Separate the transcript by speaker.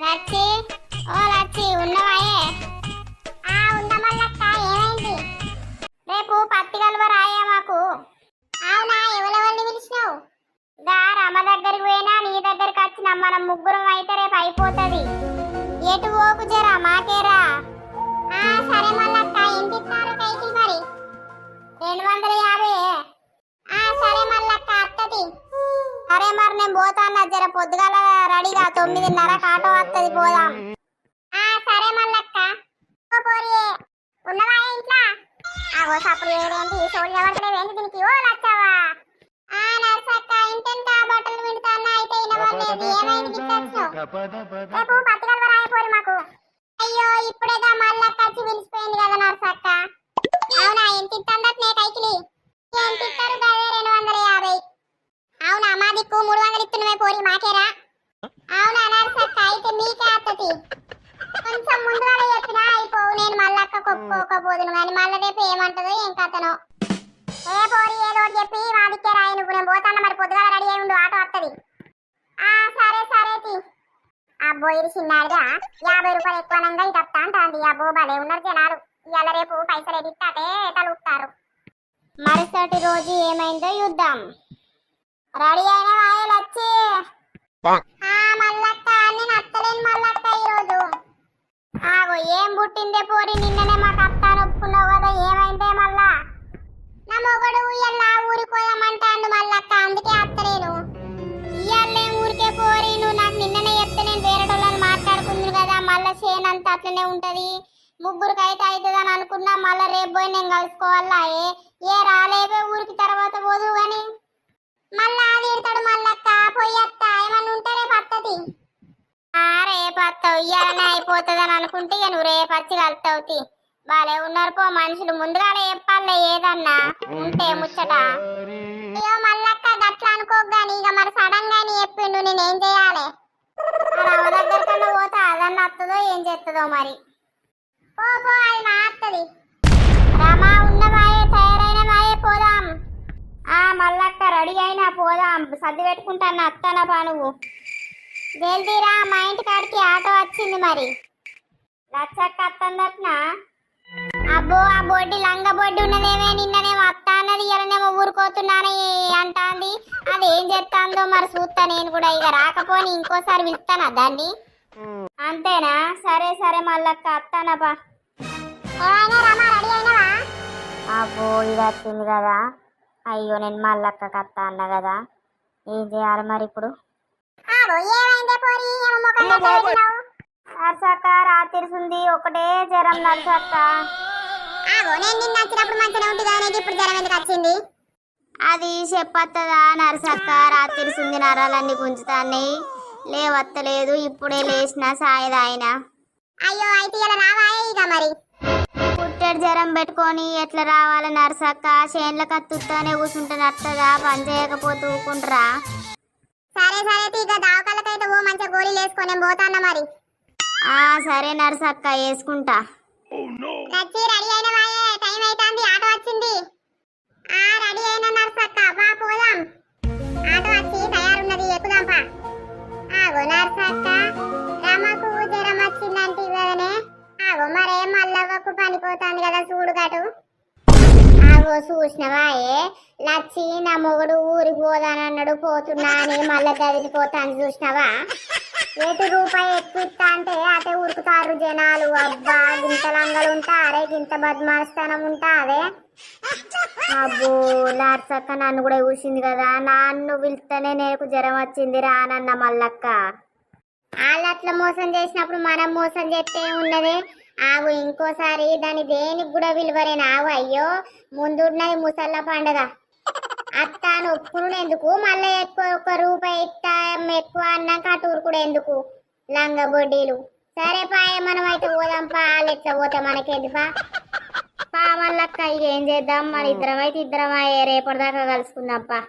Speaker 1: లచ్చి. ఓ లచ్చి ఉన్నవాయే. ఆ ఉందమల్లక్క ఏమైంది? రేపు పత్తి కలువ రాయా మాకు. అవునా ఎవరెవరిని పిలిచినావు? గా రమ దగ్గరికి పోయినా నీ దగ్గరికి వచ్చిన మనం ముగ్గురం అయితే రేపు అయిపోతుంది. ఎటు ఓకు జరా సరే మరి నేను పోతాను జర పొద్దుగాల రెడీగా తొమ్మిదిన్నర ఆటో వస్తుంది పోదాం. ఆ సరే మల్లక్క. పోరియే ఉన్నవా ఇంట్లో? ఆగో సప్పుడు ఏడేంటి ఎవరికలేదు ఏంటి దీనికి? ఓ లచ్చవా ఆ నర్సక్క ఇంటెంత బట్టలు అయితే ఇనవలేదు ఏమైంది గిట్టచ్చు రేపు రాయపోరు మాకు. అయ్యో ఇప్పుడేగా మల్లక్క వచ్చి పిలిచిపోయింది కదా నర్సక్క. అవునా ఎంత ఇస్తుందట్ నే కైకిలి? ఎంత ఇస్తారు రెండు వందల యాభై అవునా మా దిక్కు మూడు వందలు ఇస్తున్నామే పోరి మాకేరా. అవును అనర్సక్క అయితే మీకే అత్తది. కొంచెం ముందుగా చెప్పినా అయిపోవు నేను మళ్ళక్క కొప్పుకోకపోదును కానీ మళ్ళీ రేపు ఏమంటదో ఏం కథనో. ఏ పోరి ఏదో చెప్పి మా దిక్కే రాయి నువ్వు నేను పోతాను మరి పొద్దుగా రెడీ అయి ఉండు ఆటో వస్తుంది ఆ సరే సరే తి. అబ్బో ఇది చిన్నాడుగా యాభై రూపాయలు ఎక్కువనంగా ఇది వస్తా అంటాంది. అబ్బో భలే ఉన్నారు జనాలు. ఇవాళ రేపు పైసలు ఎదిస్తాటే తలుపుతారు. మరుసటి రోజు ఏమైందో చూద్దాం. రెడీ అయిన వాయిలు వచ్చి. ఆ మల్లక్క మల్లక్క ఈరోజు. ఆగో ఏం పుట్టిందే పోరి నిన్ననే మాకు అత్తాను ఒప్పుకున్నావు కదా ఏమైందే మళ్ళా? నా మొగడు పోదామంటాండు మల్లక్క అందుకే అత్తలేను. ఇయ్యాలే ఊరికే పోరి నువ్వు నాకు నిన్ననే చెప్తే నేను వేరే వాళ్ళని మాట్లాడుకుంది కదా మళ్ళా చేను అంతా అట్లనే ఉంటది. ముగ్గురికి అయితే అవుతుందని అనుకున్నా మళ్ళా రేపు పోయి నేను కలుసుకోవాలా ఏ? ఏ రాలేవే ఊరికి తర్వాత పోదు గాని మళ్ళా తీడతాడు మల్లక్క పొయ్యత్త ఏమన్నా ఉంటే రేపు అత్తది ఆ రేపు అత్తవు ఇయ్యాలనే అయిపోతుందని అనుకుంటే ఇక నువ్వు రేపచ్చి వచ్చి కలుతావు బాలే ఉన్నారు పో మనుషులు. ముందుగానే చెప్పాలే ఏదన్నా. ఉంటే ముచ్చట. అయ్యో మల్లక్క గట్ల అనుకోగాని ఇక మరి సడన్గా నీ చెప్పిండు నేనేం చేయాలి? రవ దగ్గర కన్నా పోతే అదన్న వస్తుందో ఏం చేస్తుందో మరి? పో పో అది నా అత్తది. రమా ఉన్న మాయే తయారైన మాయే పోదాం. ఆ మల్లక్క రెడీ అయినా పోదాం. సర్ది పెట్టుకుంటాను అత్తన పా నువ్వు. జల్దీరా మా ఇంటి కాడికి ఆటో వచ్చింది మరి. లచ్చక్క అత్తందట్నా అబ్బో ఆ బొడ్డి లంగ బొడ్డి ఉన్నదేమే నిన్ననేమో అత్త అన్నది ఇలానేమో ఊరుకోతున్నానని అంటాంది. అది ఏం చేస్తాందో మరి చూస్తా నేను కూడా. ఇక రాకపోని ఇంకోసారి పిలుస్తానా దాన్ని. అంతేనా? సరే సరే మల్లక్క అత్తానపా అబ్బో ఇది వచ్చింది కదా. అయ్యో నేను మల్లక్కకి అత్త అన్న కదా. ఏం చేయాలి మరి ఇప్పుడు? నర్సక్క రాత్రిసింది ఒకటే జ్వరం నర్సక్క. అది చెప్పత్తదా నర్సక్క రాత్రిసింది నరాలన్నీ గుంజుతాన్నాయి. లేవత్తలేదు ఇప్పుడే లేచిన సాయద ఆయన అయ్యో అయితే ఇలా రావాయే ఇక మరి. పుట్టెడు జ్వరం పెట్టుకొని ఎట్లా రావాలి నర్సక్క? చేన్ల కత్తుతానే కూర్చుంటే నచ్చదా పని చేయకపోతే ఊకుంటారా సరే సరే ఇక దావకాలకైతే ఓ మంచిగా గోళీలు వేసుకొని పోతాన్న మరి. ఆ సరే నర్సక్క వేసుకుంటా. నచ్చి రెడీ అయిన వాయే టైం అవుతుంది ఆటో వచ్చింది. ఆ రెడీ అయిన నర్సక్క బా పోదాం. ఆటో వచ్చి తయారున్నది ఎక్కుదాం పా. ఆగో నర్సక్క రమకు జ్వరం వచ్చిందంటే కదనే ఆగో మరే మల్లవ్వకు పనిపోతాంది కదా చూడు గటు. ఆగో చూసినవాయే లచ్చి నా మొగుడు ఊరికి పోదానన్నాడు పోతున్నా అని మళ్ళా గదిలిపోతాను చూసినావా? ఏటి రూపాయి ఎక్కువ ఇస్తా అంటే అటే ఉరుకుతారు జనాలు. అబ్బా గింత లంగలు ఉంటారే గింత బద్మాస్తానం ఉంటాదే అబ్బో లార్సక్క నన్ను కూడా చూసింది కదా. నన్ను పిలుస్తేనే నేను జ్వరం వచ్చింది రానన్న మల్లక్క. వాళ్ళు అట్లా మోసం చేసినప్పుడు మనం మోసం చేస్తే ఉన్నది ఆగు ఇంకోసారి దాని దేనికి కూడా విలువరేనా ఆవు అయ్యో ముందున్నది ముసళ్ళ పండగ. అత్త అని ఒప్పుకుని ఎందుకు? మళ్ళీ ఎక్కువ ఒక రూపాయి ఇస్తా ఎక్కువ అన్నాక అటు కూడా ఎందుకు? లంగ బొడ్డీలు సరే పాయ మనం అయితే పోదాం పా. వాళ్ళు ఎట్లా పోతే మనకేంది పా? మళ్ళక్క ఇక ఏం చేద్దాం? మరి ఇద్దరం అయితే ఇద్దరం రేపటిదాకా కలుసుకుందాం పా.